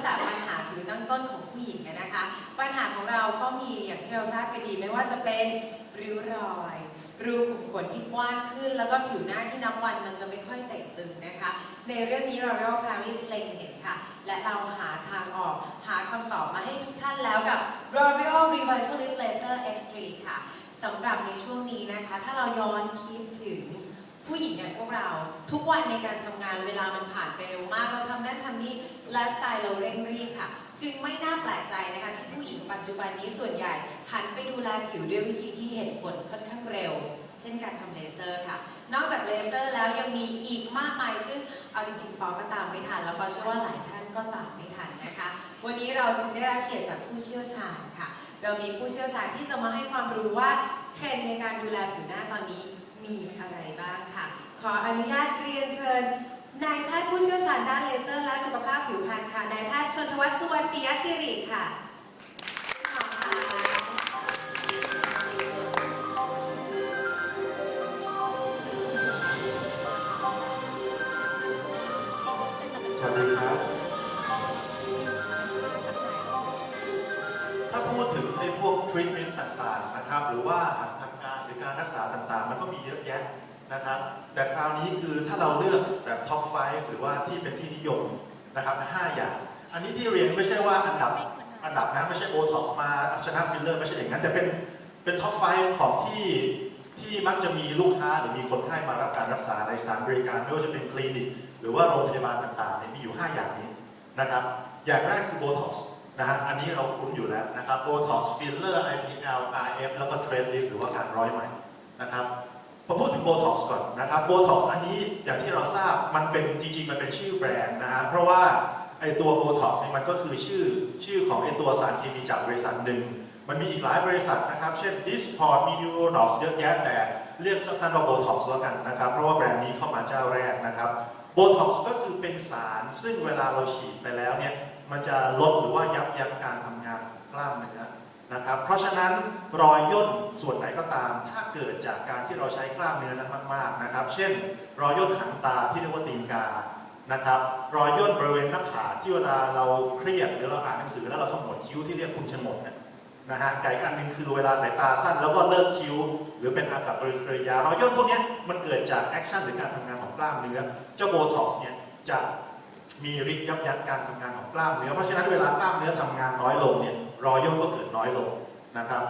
งแต่ปัญหาผิวตั้งต้นของผู้หญิงนะคะ ปัญหาของเราก็มีอย่างที่เราทราบกันดีไม่ว่าจะเป็นริ้วรอยรูขุมขนที่กว้างขึ้น แล้วก็ผิวหน้าที่นับวันมันจะไม่ค่อยเต่งตึงนะคะ ในเรื่องนี้เราเรียกว่า Paris เล็งเห็นค่ะ และเราหาทางออกหาคำตอบมาให้ทุกท่านแล้วกับ L'Oreal Revitalift Laser X3 ค่ะสำหรับในช่วงนี้นะคะ ถ้าเราย้อนคิดถึง ผู้หญิงอย่างพวกเรา ทุกวันในการทำงานเวลามันผ่านไปเร็วมากเราทำนั่นทำนี่ไลฟ์สไตล์เราเร่งรีบค่ะ จึงไม่น่าแปลกใจนะคะที่ผู้หญิงปัจจุบันนี้ส่วนใหญ่หันไปดูแลผิวด้วยวิธีที่เห็นผลค่อนข้างเร็ว เช่นการทำเลเซอร์ค่ะ นอกจากเลเซอร์แล้วยังมีอีกมากมายซึ่งเอาจริงๆปอก็ตามไม่ทันแล้วปอเชื่อว่าหลายท่านก็ตามไม่ทันนะคะ วันนี้เราจึงได้รับเกียรติจากผู้เชี่ยวชาญค่ะ เรามีผู้เชี่ยวชาญที่จะมาให้ความรู้ว่าเทรนด์ในการดูแลผิวหน้าตอนนี้ มีอะไรบ้างค่ะ ขออนุญาตเรียนเชิญนายแพทย์ผู้เชี่ยวชาญด้านเลเซอร์และสุขภาพผิวพรรณค่ะนายแพทย์ชนทวัฒน์สุวรรณปิยศิริค่ะขอบคุณค่ะ เราเลือกแบบท็อป 5 หรือว่าที่เป็นที่นิยมนะครับ5อย่าง อันนี้ที่เรียนไม่ใช่ว่าอันดับอันดับนะไม่ใช่โอท็อปมาชนะฟิลเลอร์ไม่ใช่อย่างนั้นแต่เป็นเป็นท็อป 5 ของที่ที่มักจะมีลูกค้าหรือมีคนไข้มารับการรักษาในสถานบริการไม่ว่าจะเป็นคลินิก หรือว่าโรงพยาบาลต่างๆเนี่ยมีอยู่ 5 อย่างนี้นะครับ อย่างแรกคือโบท็อกซ์นะฮะอันนี้เราคุ้นอยู่แล้วนะครับโบท็อกซ์ฟิลเลอร์ IPL RF แล้วก็เทรดลิฟหรือว่าการร้อยไหมนะครับ พอพูดถึงโบท็อกซ์ก่อนนะครับโบท็อกซ์อันนี้อย่างที่เราทราบมันเป็นจริงๆ มันเป็นชื่อแบรนด์นะฮะเพราะว่าไอตัวโบท็อกซ์เนี่ยมันก็คือชื่อชื่อของไอตัวสารเคมีจากบริษัทหนึ่ง มันมีอีกหลายบริษัทนะครับ เช่น Disport มี Neuronox เยอะแยะแต่เรียกสั้นๆว่าโบท็อกซ์แล้วกันนะครับ เพราะว่าแบรนด์นี้เข้ามาเจ้าแรกนะครับโบท็อกซ์ก็คือเป็นสารซึ่งเวลาเราฉีดไปแล้วเนี่ยมันจะลดหรือว่ายับยั้งการทำงานของกล้ามเนื้อ นะครับ เพราะฉะนั้นรอยย่นส่วนไหนก็ตาม ถ้าเกิดจากการที่เราใช้กล้ามเนื้อนั้นมากๆนะครับ เช่น รอยย่นหางตาที่เรียกว่าตีนกานะครับรอยย่นบริเวณหน้าผากที่เวลาเราเครียดหรือเราอ่านหนังสือแล้วเราขมวดคิ้วที่เรียกคุณชนดเนี่ยนะฮะไก่อันหนึ่งคือเวลาสายตาสั้นแล้วก็เลิกคิ้ว หรือเป็นอากับปฏิกริยารอยย่นพวกนี้มันเกิดจากแอคชั่นหรือการทำงานของกล้ามเนื้อ เจ้าโบท็อกซ์เนี่ยจะมีฤทธิ์ยับยั้งการทำงานของกล้ามเนื้อ เพราะฉะนั้นเวลากล้ามเนื้อทำงานน้อยลงเนี่ย รอยย่นก็เกิดน้อยลงนะครับ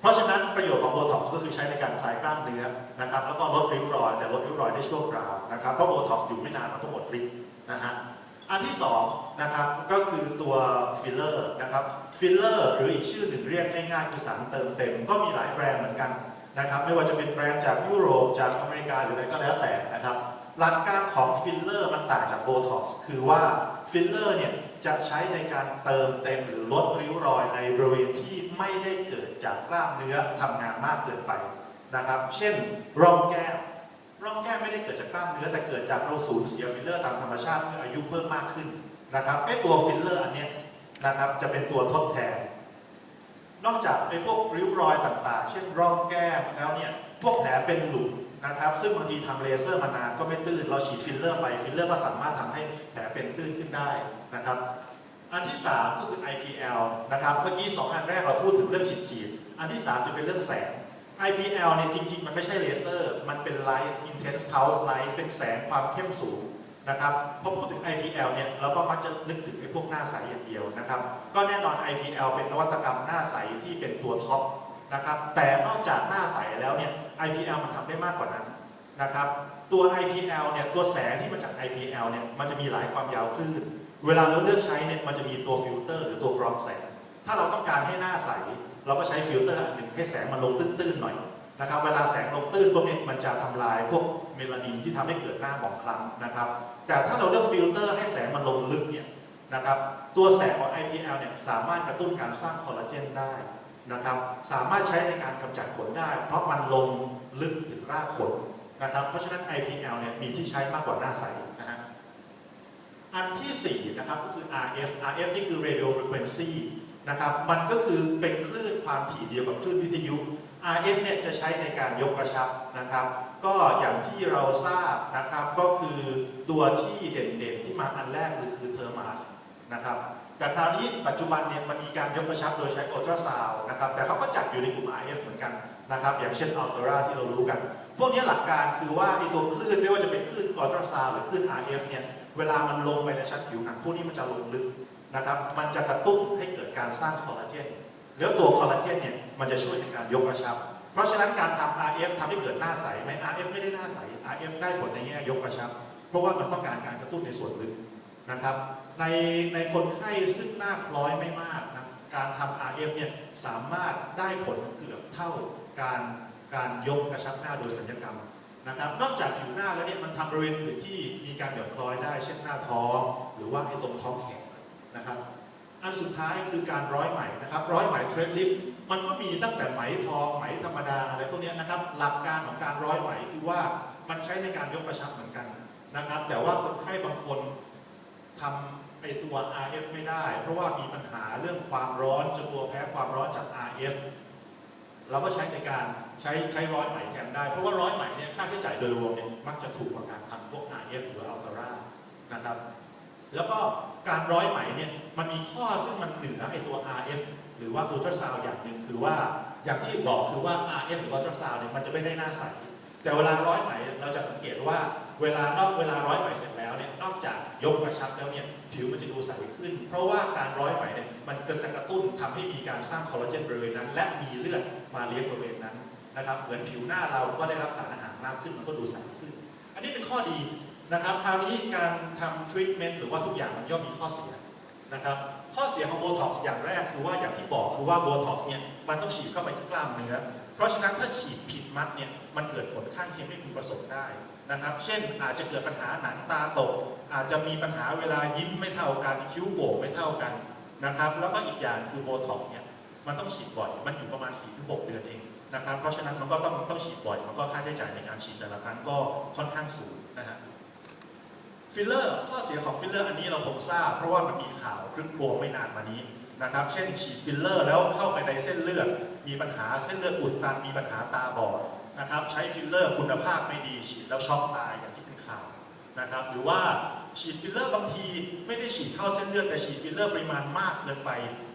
เพราะฉะนั้นประโยชน์ของโบท็อกซ์ก็คือใช้ในการคลายกล้ามเนื้อนะครับ แล้วก็ลดริ้วรอย แต่ลดริ้วรอยได้ชั่วคราวนะครับ เพราะโบท็อกซ์อยู่ไม่นานมันก็หมดฤทธิ์นะฮะ อันที่สองนะครับก็คือตัวฟิลเลอร์นะครับฟิลเลอร์หรืออีกชื่อหนึ่งเรียกง่ายๆคือสารเติมเต็ม ก็มีหลายแบรนด์เหมือนกันนะครับ ไม่ว่าจะเป็นแบรนด์จากยุโรปจากอเมริกาหรืออะไรก็แล้วแต่นะครับหลักการของฟิลเลอร์มันต่างจากโบท็อกซ์คือว่าฟิลเลอร์เนี่ย จะใช้ในการเติมเต็มหรือลดริ้วรอยในบริเวณที่ไม่ได้เกิดจากกล้ามเนื้อทำงานมากเกินไปนะครับ เช่นร่องแก้มร่องแก้มไม่ได้เกิดจากกล้ามเนื้อแต่เกิดจากเราสูญเสียฟิลเลอร์ตามธรรมชาติเมื่ออายุเพิ่มมากขึ้นนะครับไอตัวฟิลเลอร์อันนี้นะครับจะเป็นตัวทดแทน นอกจากไอพวกริ้วรอยต่างๆ เช่นร่องแก้มแล้วเนี่ยพวกแผลเป็นหลุม นะครับ ซึ่งบางทีทำเลเซอร์มานานก็ไม่ตื้น เราฉีดฟิลเลอร์ไป ฟิลเลอร์ก็สามารถทำให้แผลเป็นตื้นขึ้นได้นะครับ อันที่ 3 ก็คือ IPL นะครับ เมื่อกี้ 2 อันแรกเราพูดถึงเรื่องฉีดฉีด อันที่ 3 จะเป็นเรื่องแสง IPL เนี่ยจริง ๆ มันไม่ใช่เลเซอร์ มันเป็น Light Intense Pulse Light เป็นแสงความเข้มสูงนะครับพอพูดถึง IPL เนี่ยเราก็มักจะนึกถึงไอ้พวกหน้าใสอย่างเดียวนะครับ ก็แน่นอน IPL เป็นนวัตกรรมหน้าใสที่เป็นตัวท็อปนะครับ แต่นอกจากหน้าใสแล้วเนี่ย IPL มันทำได้มากกว่านั้นนะครับ ตัว IPL เนี่ยตัวแสงที่มาจาก IPL เนี่ยมันจะมีหลายความยาวคลื่น เวลาเราเลือกใช้เนี่ยมันจะมีตัวฟิลเตอร์หรือตัวกรองแสง ถ้าเราต้องการให้หน้าใส เราก็ใช้ฟิลเตอร์อันหนึ่งให้แสงมันลงตื้นๆหน่อยนะครับเวลาแสงลงตื้นพวกนี้มันจะทำลายพวกเมลานินที่ทำให้เกิดหน้าหมองคล้ำนะครับ แต่ถ้าเราเลือกฟิลเตอร์ให้แสงมันลงลึกเนี่ยนะครับตัวแสงของ IPL เนี่ยสามารถกระตุ้นการสร้างคอลลาเจนได้ นะครับ สามารถใช้ในการกำจัดขนได้ เพราะมันลงลึกถึงรากขนนะครับ เพราะฉะนั้น IPL เนี่ยมีที่ใช้มากกว่าหน้าใสนะฮะอันที่ 4 นะครับก็คือ RF RF นี่คือ radio frequency นะครับ มันก็คือเป็นคลื่นความถี่เดียวกับคลื่นวิทยุ RF เนี่ยจะใช้ในการยกกระชับนะครับ ก็อย่างที่เราทราบนะครับก็คือตัวที่เด่นๆที่มาอันแรกเลยคือเทอร์มาสนะครับ แต่คราวนี้ปัจจุบันเนี่ยมันมีการยกกระชับโดยใช้อัลตราซาวน์นะครับแต่เขาก็จัดอยู่ในกลุ่ม RF เหมือนกันนะครับอย่างเช่นอัลตราที่เรารู้กัน พวกนี้หลักการคือว่าไอตัวคลื่นไม่ว่าจะเป็นคลื่นอัลตราซาวน์หรือคลื่น RF เนี่ยเวลามันลงไปในชั้นผิวหนังพวกนี้มันจะลงลึกนะครับมันจะกระตุ้นให้เกิดการสร้างคอลลาเจนแล้วตัวคอลลาเจนเนี่ยมันจะช่วยในการยกกระชับ เพราะฉะนั้นการทำ RF ทำให้เกิดหน้าใสไหม RF ไม่ได้หน้าใส RF ได้ผลในแง่ยกกระชับ เพราะว่ามันต้องการการกระตุ้นในส่วนลึกนะครับ ในในคนไข้ซึ่งหน้าคล้อยไม่มากนะการทำ RF เนี่ยสามารถได้ผลเกือบเท่าการการยกกระชับหน้าโดยสัญญกรรมนะครับ นอกจากผิวหน้าแล้วเนี่ยมันทำบริเวณอื่นที่มีการหย่อนคล้อยได้ เช่นหน้าท้อง หรือว่าไอ้ตรงท้องแขนนะครับ อันสุดท้ายคือการร้อยไหมนะครับ ร้อยไหมเทรดลิฟต์มันก็มีตั้งแต่ไหมทองไหมธรรมดาอะไรพวกเนี้ยนะครับ หลักการของการร้อยไหมคือว่ามันใช้ในการยกกระชับเหมือนกันนะครับ แต่ว่าคนไข้บางคนทำ ไอตัว RF ไม่ได้ เพราะว่ามีปัญหาเรื่องความร้อนจะกลัวแพ้ความร้อนจาก RF เราก็ใช้ในการใช้ใช้ร้อยไหมแทนได้ เพราะว่าร้อยไหมเนี่ยค่าใช้จ่ายโดยรวมเนี่ยมักจะถูกกว่าการทำพวก RF หรืออัลตรานะครับแล้วก็การร้อยไหมเนี่ยมันมีข้อซึ่งมันเหนือไอตัว RF หรือว่าอุลตราซาวอย่างหนึ่งคือว่าอย่างที่บอกคือว่า RF หรืออุลตราซาวเนี่ยมันจะไม่ได้หน้าใสแต่เวลาร้อยไหมเราจะสังเกตว่าเวลานอกเวลาร้อยไหมเสร็จแล้วเนี่ยนอกจาก ยกกระชับแล้วเนี่ยผิวมันจะดูใสขึ้น เพราะว่าการร้อยไหมเนี่ยมันจะกระตุ้นทำให้มีการสร้างคอลลาเจนบริเวณนั้น และมีเลือดมาเลี้ยงบริเวณนั้นนะครับเหมือนผิวหน้าเราก็ได้รับสารอาหารมากขึ้นมันก็ดูใสขึ้น อันนี้เป็นข้อดีนะครับคราวนี้การทำทรีทเมนต์หรือว่าทุกอย่างมันย่อมมีข้อเสียนะครับข้อเสียของโบท็อกซ์อย่างแรกคือว่าอย่างที่บอกคือว่าโบท็อกซ์เนี่ยมันต้องฉีดเข้าไปที่กล้ามเนื้อ เพราะฉะนั้นถ้าฉีดผิดมัดเนี่ยมันเกิดผลข้างเคียงไม่พึงประสงค์ได้นะครับ เช่นอาจจะเกิดปัญหาหนังตาตก อาจจะมีปัญหาเวลายิ้มไม่เท่ากันคิ้วโก่งไม่เท่ากันนะครับ แล้วก็อีกอย่างคือโบท็อกซ์เนี่ยมันต้องฉีดบ่อย มันอยู่ประมาณ 4-6 เดือนเองนะครับ เพราะฉะนั้นมันก็ต้องต้องฉีดบ่อย มันก็ค่าใช้จ่ายในการฉีดแต่ละครั้งก็ค่อนข้างสูงนะฮะฟิลเลอร์ข้อเสียของฟิลเลอร์อันนี้เราคงทราบ เพราะว่ามันมีข่าวคลึกโครมไม่นานมานี้นะครับ เช่นฉีดฟิลเลอร์แล้วเข้าไปในเส้นเลือด มีปัญหาเส้นเลือดอุดตันมีปัญหาตาบอดนะครับใช้ฟิลเลอร์คุณภาพไม่ดีฉีดแล้วช็อกตายอย่างที่เป็นข่าวนะครับหรือว่าฉีดฟิลเลอร์บางทีไม่ได้ฉีดเข้าเส้นเลือดแต่ฉีดฟิลเลอร์ปริมาณมากเกินไป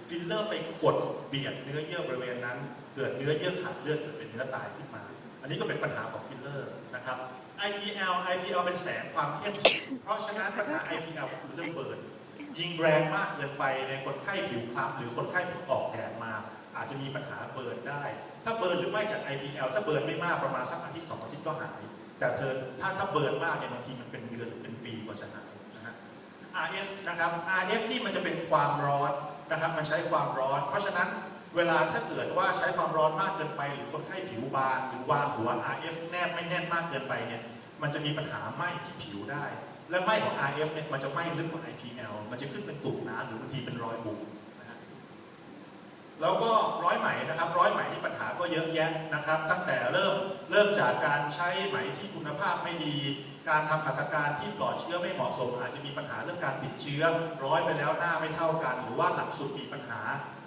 ฟิลเลอร์ไปกดเบียดเนื้อเยื่อบริเวณนั้น เกิดเนื้อเยื่อขาดเลือดเกิดเป็นเนื้อตายขึ้นมา อันนี้ก็เป็นปัญหาของฟิลเลอร์นะครับ IPL IPL เป็นแสงความเข้มสูงเพราะฉะนั้นปัญหา IPL ก็คือเรื่องเบิร์นยิงแรงมากเกินไปในคนไข้ผิวคล้ำหรือคนไข้ที่ออกแดดมา อาจจะมีปัญหาเบิร์นได้ ถ้าเบิร์นหรือไม่จาก IPL ถ้าเบิร์นไม่มากประมาณสักอาทิตย์สองอาทิตย์ก็หาย แต่เธอถ้าถ้าเบิร์นมากเนี่ยบางทีมันเป็นเดือนหรือเป็นปีกว่าจะหายนะฮะ RF นะครับ RF นี่มันจะเป็นความร้อนนะครับมันใช้ความร้อน เพราะฉะนั้นเวลาถ้าเกิดว่าใช้ความร้อนมากเกินไป หรือคนไข้ผิวบางหรือวางหัว RF แนบไม่แน่นมากเกินไปเนี่ยมันจะมีปัญหาไหม้ที่ผิวได้ และไหม้ของ RF เนี่ยมันจะไหม้ลึกกว่า IPL มันจะขึ้นเป็นตุ่มน้ำหรือบางทีเป็นรอยบุ๋ม แล้วก็ร้อยไหมนะครับร้อยไหมนี่ปัญหาก็เยอะแยะนะครับ ตั้งแต่เริ่มเริ่มจากการใช้ไหมที่คุณภาพไม่ดี การทำหัตถการที่ปลอดเชื้อไม่เหมาะสม อาจจะมีปัญหาเรื่องการติดเชื้อ ร้อยไปแล้วหน้าไม่เท่ากัน หรือว่าหลังสุดมีปัญหา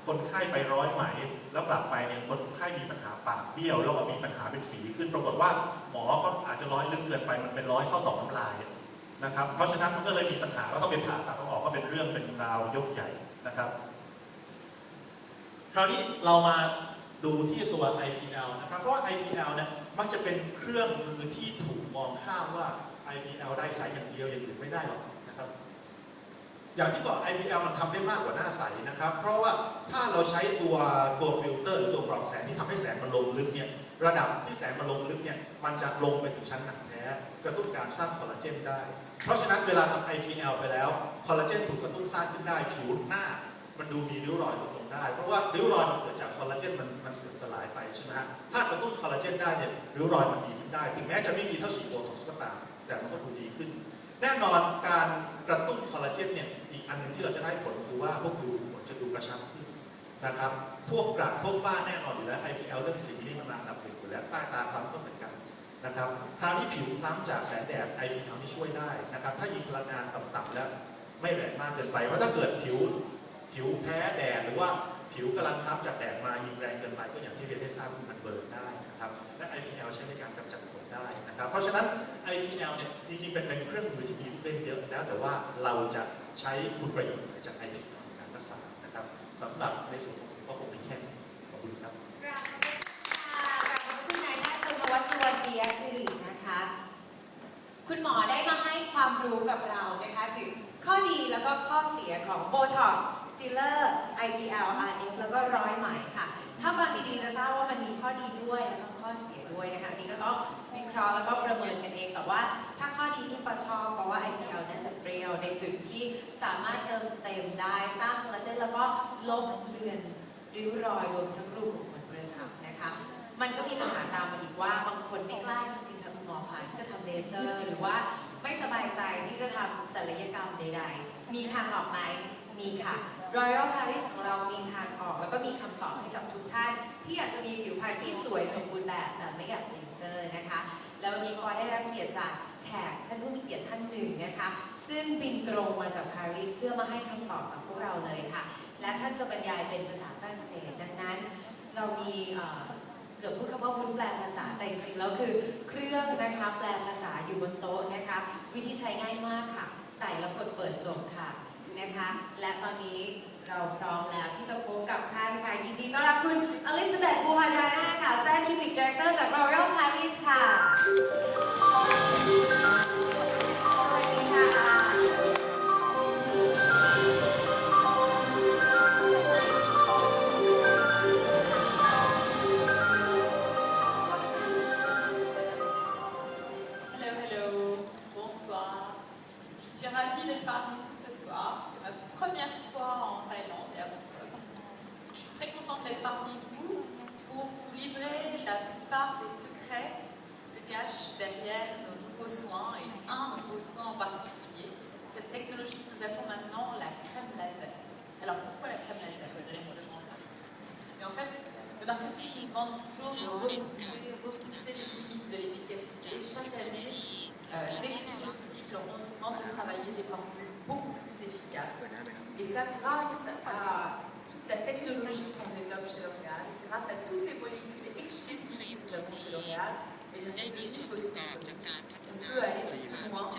คนไข้ไปร้อยไหม แล้วกลับไปเนี่ยคนไข้มีปัญหาปากเบี้ยว แล้วก็มีปัญหาเป็นฝีขึ้นปรากฏว่าหมอก็อาจจะร้อยลึกเกินไปมันเป็นร้อยเข้าต่อมน้ำลายนะครับเพราะฉะนั้นมันก็เลยมีปัญหาว่าต้องเป็นผ่าตัดอออกก็เป็นเรื่องเป็นราวยกใหญ่นะครับ คราวนี้เรามาดูที่ตัว IPL นะครับ เพราะว่า IPL เนี่ยมักจะเป็นเครื่องมือที่ถูกมองข้ามว่า IPL ได้ใสอย่างเดียวอย่างอื่นไม่ได้หรอกนะครับ อย่างที่บอก IPL มันทำได้มากกว่าหน้าใสนะครับ เพราะว่าถ้าเราใช้ตัวตัวฟิลเตอร์หรือตัวกรองแสงที่ทำให้แสงมันลงลึกเนี่ยระดับที่แสงมันลงลึกเนี่ยมันจะลงไปถึงชั้นหนังแท้กระตุ้นการสร้างคอลลาเจนได้ เพราะฉะนั้นเวลาทำ IPL ไปแล้วคอลลาเจนถูกกระตุ้นสร้างขึ้นได้ผิวหน้า มันดูมีริ้วรอยลง ได้ เพราะว่าริ้วรอยมันเกิดจากคอลลาเจนมันมันเสื่อมสลายไปใช่ไหมฮะถ้ากระตุ้นคอลลาเจนได้เนี่ยริ้วรอยมันดีขึ้นได้ ถึงแม้จะไม่ดีเท่าฉีดโบท็อกซ์ก็ตาม แต่มันก็ดูดีขึ้น แน่นอนการกระตุ้นคอลลาเจนเนี่ยอีกอันหนึงที่เราจะได้ผลคือว่าพวกดูผลจะดูกระชับขึ้นนะครับ พวกกระพวกฝ้าแน่นอนอยู่แล้ว IPL เรื่องสีนี่มันมาอันดับหนึ่งอยู่แล้วใต้ตาคล้ำก็เหมือนกันนะครับคราวนี้ผิวคล้ำจากแสงแดด IPL นี่ช่วยได้นะครับ ถ้ายิงพลังงานต่ำๆแล้วไม่แรงมากเกินไปว่าถ้าเกิดผิว ผิวแพ้แดดหรือว่าผิวกำลังคล้ำจากแดดมายิงแรงเกินไปก็อย่างที่เรียนได้ทราบมันเบิร์นได้นะครับและ IPL ใช้ในการกำจัดขนได้นะครับ เพราะฉะนั้น IPL เนี่ยจริงๆเป็นเป็นเครื่องมือที่มีเล่นเยอะแล้วแต่ว่าเราจะใช้คุณประโยชน์จาก IPL ในการรักษานะครับสำหรับในส่วนของผมก็คงมีแค่นี้ขอบคุณครับกราบขอบคุณค่ะกราบขอบคุณนายแพทย์ชนวัฒน์สุวรรณเดียสิรินะคะ คุณหมอได้มาให้ความรู้กับเรานะคะถึงข้อดีแล้วก็ข้อเสียของโบท็อ Botox Filler IPL RF แล้วก็ร้อยไหมค่ะ ถ้าฟังดีๆจะทราบว่ามันมีข้อดีด้วยแล้วก็ข้อเสียด้วยนะคะนี่ก็ต้องวิเคราะห์แล้วก็ประเมินกันเอง แต่ว่าถ้าข้อดีที่ปะชอบเพราะว่า IPL น่าจะเปรี้ยวในจุดที่สามารถเติมเต็มได้สร้างคอลลาเจนแล้วก็ลบเลือนริ้วรอยรวมทั้งรูขุมขนกระชับนะคะมันก็มีปัญหาตามมาอีกว่าบางคนไม่กล้าจริงๆทำหมอผ่าที่จะทำเลเซอร์หรือว่าไม่สบายใจที่จะทำศัลยกรรมใดๆ มีทางออกไหมมีค่ะ Royal Paris ของเรามีทางออก แล้วก็มีคำตอบให้กับทุกท่านที่อยากจะมีผิวพรรณที่สวยสมบูรณ์แบบแต่ไม่อยากเลเซอร์นะคะ แล้ววันนี้ก็ได้รับเกียรติจากแขกท่านผู้มีเกียรติท่านหนึ่งนะคะ ซึ่งบินตรงมาจากปารีสเพื่อมาให้คำตอบกับพวกเราเลยค่ะ และท่านจะบรรยายเป็นภาษาฝรั่งเศสดังนั้น เรามีเกือบพูดคำว่าวุ้นแปลภาษาแต่จริงๆแล้วคือ เครื่องนะคะแปลภาษาอยู่บนโต๊ะนะคะ วิธีใช้ง่ายมากค่ะ ใส่แล้วกดเปิดจบค่ะ นะคะ และตอนนี้เราพร้อมแล้วที่จะพบกับท่านค่ะยินดีต้อนรับคุณอลิซาเบธบูฮาดาน่าค่ะ Scientific Director จาก Royal Paris ค่ะ avons maintenant la crème laser. Alors pourquoi la crème laser? En fait, le marketing demande toujours de repousser, les limites de l'efficacité. Chaque année, euh, dès que c'est possible, on demande de travailler des formules beaucoup plus efficaces. Et ça grâce à toute la technologie qu'on développe chez L'Oréal, grâce à toutes les molécules exclusives que L'Oréal, eh et c'est possible. On peut aller plus loin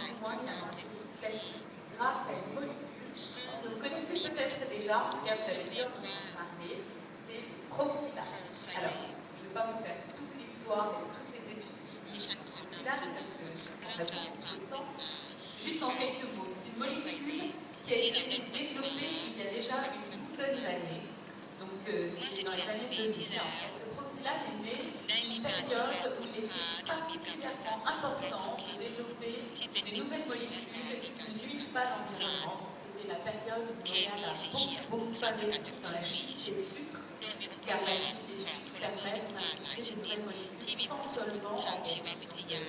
grâce à une molécule que vous connaissez peut-être déjà, en tout cas vous avez déjà entendu parler, c'est Proxila. Alors, je ne vais pas vous faire toute l'histoire et toutes les études cliniques de parce que ça va prendre beaucoup de temps. Juste en quelques mots, c'est une molécule qui a été développée il y a déjà une douzaine d'années, donc euh, c'est dans les années 2000, en fait, L'indicateurs de Africa important pour développer des nouvelles politiques qui n'utilisent pas l'environnement. C'était la période où on a beaucoup, beaucoup dans la des sucres, car la des sucres permet de des nouvelles politiques sans seulement en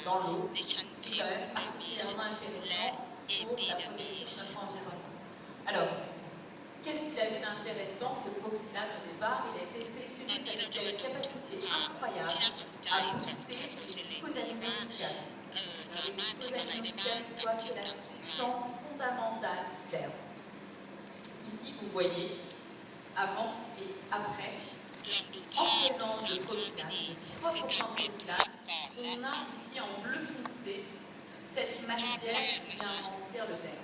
dans l'eau, c'est quand même particulièrement intéressant pour la protection de notre environnement. Alors, Qu'est-ce qu'il avait d'intéressant, ce proxylane au départ? Il a été sélectionné parce une capacité incroyable à pousser les animaux américaines. Les américaines, c'est quoi C'est la substance fondamentale du verbe. Ici, vous voyez avant et après. En présence de proxylane, de 3% de on a ici en bleu foncé cette matière qui vient remplir le verbe.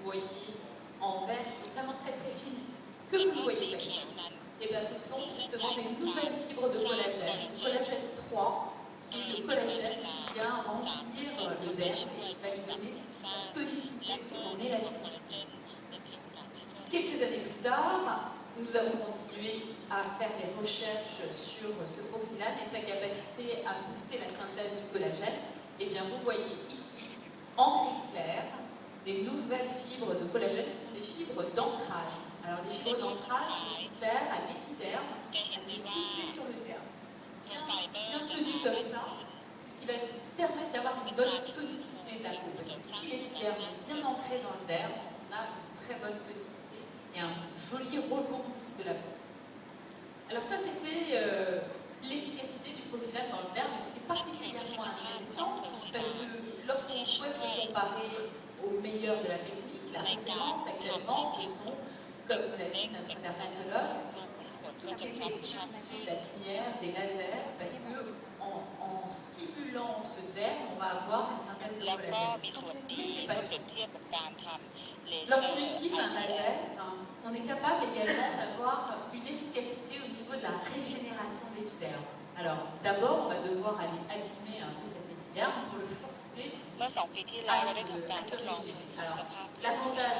vous voyez en vert, qui sont vraiment très très fines, que vous voyez et eh bien ce sont justement des nouvelles fibres de collagène, collagène 3, le collagène qui vient remplir euh, le verre et qui va lui donner sa tonicité, son élasticité. Quelques années plus tard, nous avons continué à faire des recherches sur ce proxylane et sa capacité à booster la synthèse du collagène. Et bien vous voyez ici, en gris clair, les nouvelles fibres de collagène sont des fibres d'ancrage. Alors les fibres d'ancrage servent à l'épiderme à se fixer sur le derme. Bien, tenu comme ça, c'est ce qui va permettre d'avoir une bonne tonicité de la peau. Si l'épiderme est bien ancré dans le derme, on a une très bonne tonicité et un joli rebondi de la peau. Alors ça, c'était euh, l'efficacité du proxénate dans le derme, et c'était particulièrement intéressant parce que lorsqu'on souhaite se comparer au meilleur de la technique. La référence actuellement, ce sont, comme nous l'a dit notre dermatologue, toutes les techniques de la lumière, des lasers, parce que en, stimulant ce derme, on va avoir une synthèse de collagène. Lorsqu'on utilise un laser, hein, on est capable également d'avoir une efficacité au niveau de la régénération d'épiderme. Alors, d'abord, on va devoir aller abîmer un peu cet épiderme pour le fond เมื่อสองปีที่แล้วเราได้ทำการทดลองฟื้นฟูสภาพผู้ช้าง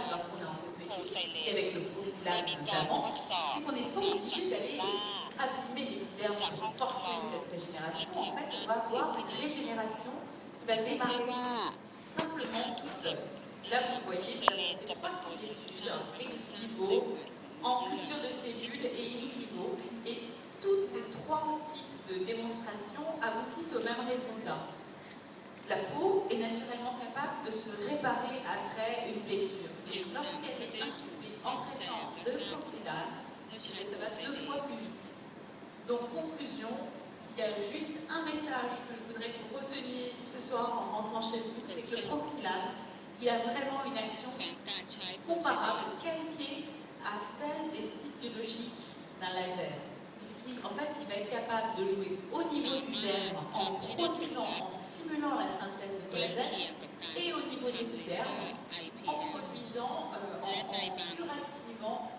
โฮไซเลตได้มีการทดสอบที่จับว่าจากห้องทดลองและผิวหน้าที่ดีที่ได้ว่าพิธีที่สิบโฮเซเลตจะเป็นตัวสืบสานและสร้างเซลล์ en culture de cellules et in vivo. Et toutes ces trois types de démonstrations aboutissent au même résultat. la peau est naturellement capable de se réparer après une blessure. Lorsqu'elle est introduite en présence de coccidane, ça va deux fois plus vite. Donc, conclusion, s'il y a juste un message que je voudrais que vous reteniez ce soir en rentrant chez vous, c'est que le proxylane, il a vraiment une action comparable, calquée à celle des sites biologiques d'un laser. Puisqu'en fait, il va être capable de jouer au niveau du germe en produisant, en stimulant la synthèse de collagène et au niveau des dermes, en produisant, euh, en, en, suractivant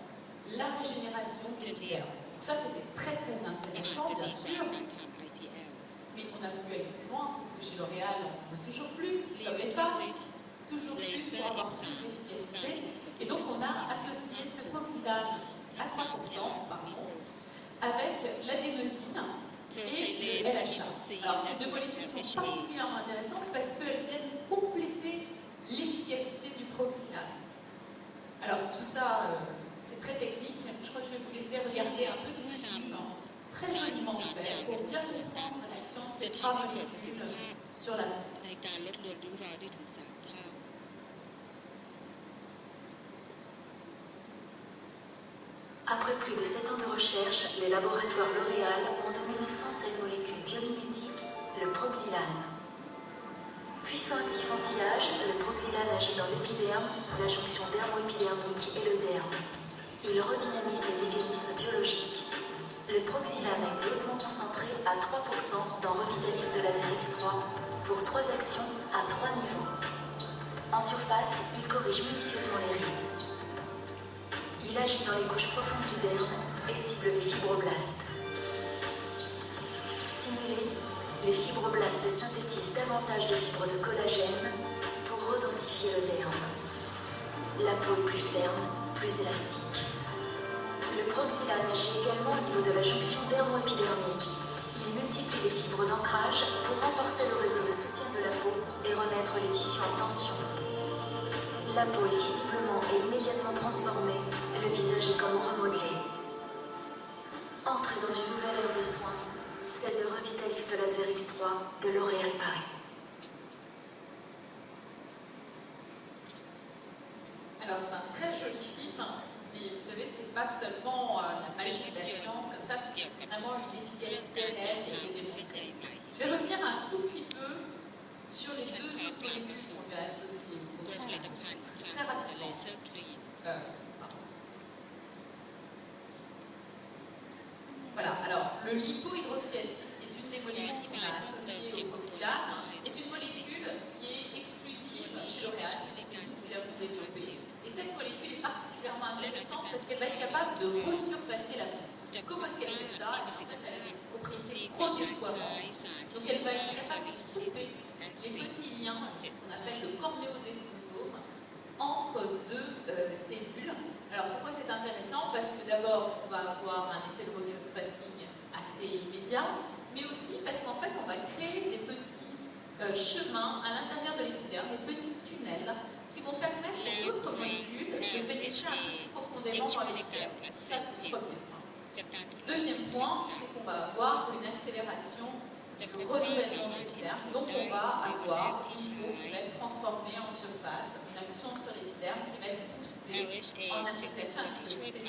la régénération des dermes. Donc ça, c'était très très intéressant, bien sûr. Mais on a voulu aller plus loin, parce que chez L'Oréal, on veut toujours plus, comme État, toujours plus pour avoir plus d'efficacité. Et donc, on a associé ce proxydane à 100 % avec l'adénosine, et LHA. Alors, ces deux molécules sont particulièrement intéressantes parce qu'elles viennent compléter l'efficacité du proxénate. Alors, tout ça, euh, c'est très technique. Je crois que je vais vous laisser regarder un petit film très joliment fait pour bien comprendre l'action de ces trois molécules sur la peau. Après plus de 7 ans de recherche, les laboratoires L'Oréal ont donné naissance à une molécule biomimétique, le proxylane. Puissant actif anti-âge, le proxylane agit dans l'épiderme, la jonction dermo-épidermique et le derme. Il redynamise les mécanismes biologiques. Le proxylane a été hautement concentré à 3% dans Revitalif de laser X3 pour 3 actions à 3 niveaux. En surface, il corrige minutieusement les rides. Il agit dans les couches profondes du derme et cible les fibroblastes. Stimulés, les fibroblastes synthétisent davantage de fibres de collagène pour redensifier le derme. La peau est plus ferme, plus élastique. Le proxylane agit également au niveau de la jonction dermo-épidermique. Il multiplie les fibres d'ancrage pour renforcer le réseau de soutien de la peau et remettre les tissus en. La peau est visiblement et immédiatement transformée, le visage est comme remodelé. Entrez dans une nouvelle ère de soins, celle de Revitalift Laser X3 de L'Oréal Paris. Alors c'est un très joli film, mais vous savez, c'est pas seulement euh, la magie de la science, comme ça, c'est vraiment une efficacité réelle qui est démontrée. Je vais revenir un tout petit peu sur les deux autres molécules qu'on lui a associées voilà, alors le lipohydroxyacide, qui est une des molécules qu'on a associée au oxydate, est une molécule qui est exclusive chez l'organe, c'est vous qui l'avons développée. Et cette molécule est particulièrement intéressante parce qu'elle va être capable de resurpasser la peau. Comment est-ce qu'elle fait ça Elle a une propriété produiscoirante. Donc elle va être capable de couper les petits liens qu'on appelle le cornéodestin entre deux euh, cellules. Alors pourquoi c'est intéressant? Parce que d'abord, on va avoir un effet de refus facile assez immédiat, mais aussi parce qu'en fait, on va créer des petits euh, chemins à l'intérieur de l'épiderme, des petits tunnels qui vont permettre aux autres molécules de pénétrer profondément dans l'épiderme. Ça, c'est le premier point. Deuxième point, c'est qu'on va avoir une accélération renouvellement d'épiderme. Donc on va avoir une peau qui va être transformée en surface, une action sur l'épiderme qui va être boostée en association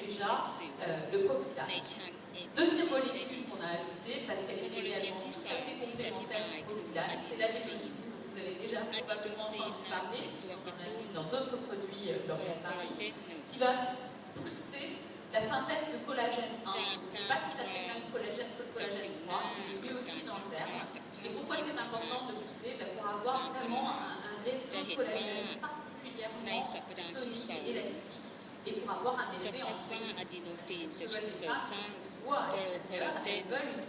déjà euh, le proxylane. Deuxième molécule qu'on a ajoutée, parce qu'elle est également tout à fait complémentaire au c'est la légosine vous avez déjà probablement entendu parler, dans d'autres produits euh, qui va booster la synthèse de collagène 1, ce n'est pas tout à fait le même collagène que le collagène 3, est lui aussi dans le verre. Et pourquoi c'est important de pousser Pour avoir vraiment un, réseau de collagène particulièrement tonique, élastique, et pour avoir un effet anti-agénique. Ce que les femmes se voient à l'extérieur, elles veulent une.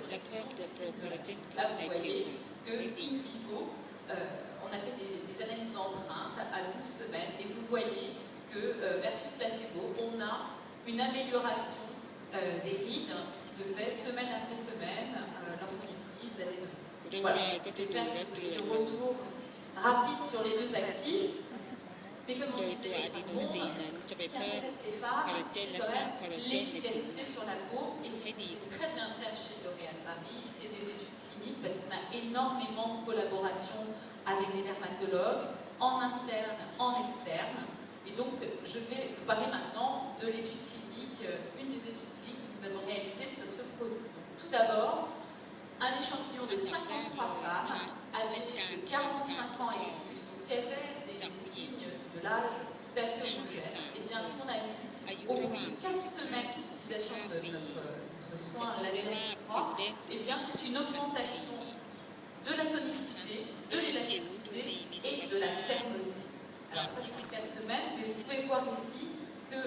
Là, vous voyez que, in vivo, on a fait des, analyses d'empreintes à 12 semaines, et vous voyez que, versus placebo, on a une amélioration euh, des guides qui se fait semaine après semaine euh, lorsqu'on utilise l'adénosine. Voilà, je vais faire ce petit retour rapide sur les deux actifs. Mais comme on disait, ce qui intéresse c'est l'efficacité sur la peau. Et c'est très bien fait chez L'Oréal Paris. C'est des études cliniques parce qu'on a énormément de collaboration avec des dermatologues, en interne, en externe. Et donc, je vais vous parler maintenant de l'étude clinique, euh, une des études cliniques que nous avons réalisées sur ce produit. Tout d'abord, un échantillon de 53 femmes âgées de 45 ans et plus, donc qui avaient des, signes de l'âge tout à fait. Et bien, ce qu'on a vu au bout de 4 semaines d'utilisation de notre, notre soin laser et eh bien, c'est une augmentation de la tonicité, de l'élasticité et de la fermeté alors ça, c'est quatre semaines, mais vous pouvez voir ici que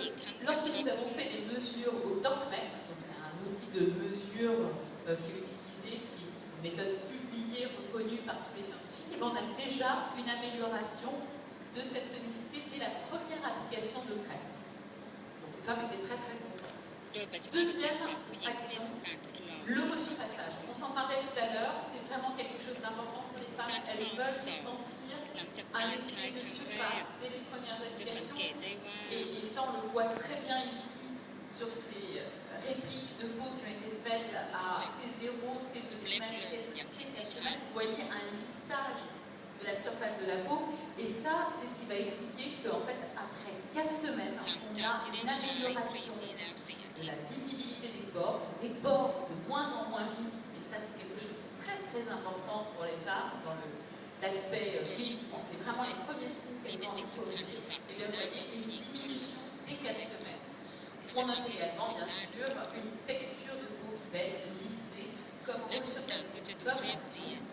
lorsque nous avons fait des mesures au tentomètre, donc c'est un outil de mesure euh, qui est utilisé, qui est une méthode publiée, reconnue par tous les scientifiques, eh ben, on a déjà une amélioration de cette tonicité dès la première application de crème. Donc les femmes étaient très très contentes. Deuxième action, le resurfaçage. On s'en parlait tout à l'heure, c'est vraiment quelque chose d'important pour les femmes. Elles veulent se sentir หลังจาก un การใช้ effet ค de รั้งแรก surface dès les premières จะสังเก applications. ตได้ว่า Et, et ça, on le voit très bien ici sur ces répliques de peau qui ont été faites à T0, T2 semaines, T4 semaines. Vous voyez un lissage de la surface de la peau. Et ça, c'est ce qui va expliquer qu'en fait, après 4 semaines, หลัง on จาก a ที่ได้ une ใช้ครีม amélioration นี้แล้วสี่อา de ทิต la ย์ visibilité des pores, des pores de moins en moins visibles. Et ça, c'est quelque chose de très très important pour les femmes dans le- l'aspect euh, vieillissement. C'est vraiment les premiers signes qu'elles ont oncologie. Et là, vous voyez une diminution des 4 semaines. On note également, bien sûr, une texture de peau qui va être lissée, comme ressurface, comme l'action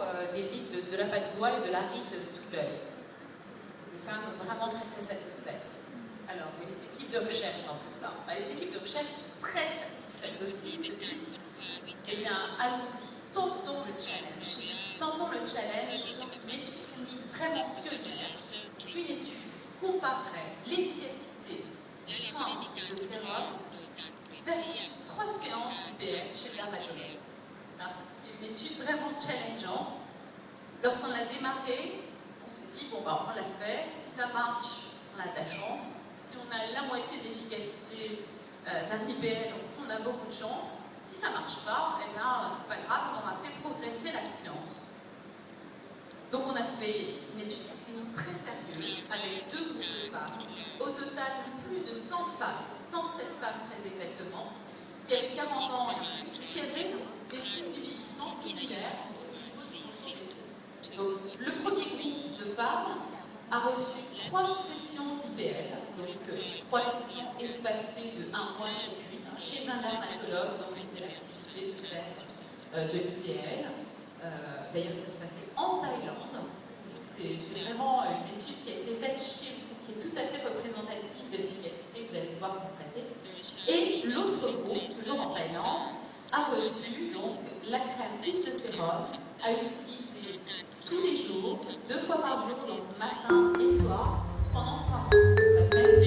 euh, des rites de, de la et de la rite sous l'œil. Des femmes vraiment très très satisfaites. Alors, mais les équipes de recherche dans tout ça bah, Les équipes de recherche sont très satisfaites aussi. Eh bien, allons-y. tentons le challenge. Tentons le challenge, une étude clinique vraiment pionnière, une étude comparerait les une étude vraiment challengeante. Lorsqu'on l'a démarré, on s'est dit, bon, bah, on l'a fait, si ça marche, on a de la chance. Si on a la moitié de l'efficacité euh, d'un IPL, on a beaucoup de chance. Si ça marche pas, eh bien, c'est pas grave, on aura fait progresser la science. Donc on a fait une étude clinique très sérieuse avec deux groupes de femmes. Au total, plus de 100 femmes, 107 femmes très exactement, ans et plus, c'est qu'il y le premier groupe de femmes a reçu trois sessions d'IPL, donc euh, trois sessions espacées de un mois chacune, hein, chez un dermatologue, donc c'était l'activité de euh, de l'IPL. Euh, D'ailleurs, ça se passait en Thaïlande. C'est vraiment une étude qui a été faite chez vous, qui est tout à fait représentative de l'efficacité vous allez pouvoir constater. Et l'autre groupe, toujours en Thaïlande, a reçu donc la crème sérum à utiliser tous les jours, deux fois par jour, donc matin et soir, pendant trois mois. Même